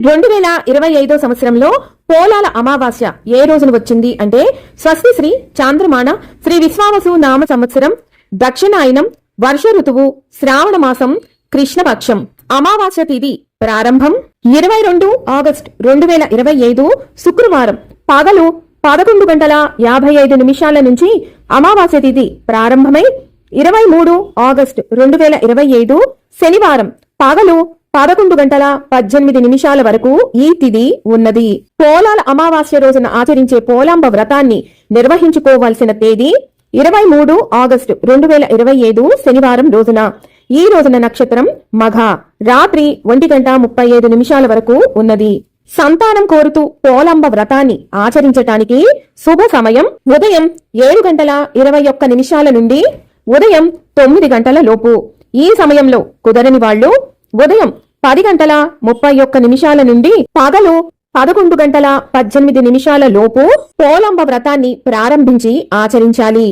రెండు వేల ఇరవై ఐదో సంవత్సరంలో పోలాల అమావాస్య ఏ రోజున వచ్చింది అంటే స్వస్తి శ్రీ చాంద్రమాన శ్రీ విశ్వావసు నామ సంవత్సరం దక్షిణాయనం వర్ష ఋతువు శ్రావణ మాసం కృష్ణపక్షం. అమావాస్య తిథి ప్రారంభం ఇరవై రెండు ఆగస్ట్ రెండు వేల ఇరవై ఐదు శుక్రవారం పగలు పదకొండు గంటల యాభై ఐదు నిమిషాల నుంచి అమావాస్య తిథి ప్రారంభమై ఇరవై మూడు ఆగస్ట్ రెండు వేల ఇరవై ఐదు శనివారం పగలు పదకొండు గంటల పద్దెనిమిది నిమిషాల వరకు ఈ తిది ఉన్నది. పోలాల అమావాస్య రోజున ఆచరించే పోలాంబ వ్రతాన్ని నిర్వహించుకోవాల్సిన తేదీ ఇరవై మూడు ఆగస్టు రెండు వేల ఇరవై ఐదు శనివారం రోజున. ఈ రోజున నక్షత్రం మఘ. రాత్రి ఒంటి గంట ముప్పై ఐదు నిమిషాల వరకు ఉన్నది. సంతానం కోరుతూ పోలంబ వ్రతాన్ని ఆచరించటానికి శుభ సమయం ఉదయం ఏడు గంటల ఇరవై ఒక్క నిమిషాల నుండి ఉదయం తొమ్మిది గంటల లోపు. ఈ సమయంలో కుదరని వాళ్ళు ఉదయం పది గంటల ముప్పై ఒక్క నిమిషాల నుండి పగలు పదకొండు గంటల పద్దెనిమిది నిమిషాల లోపు పోలంబ వ్రతాన్ని ప్రారంభించి ఆచరించాలి.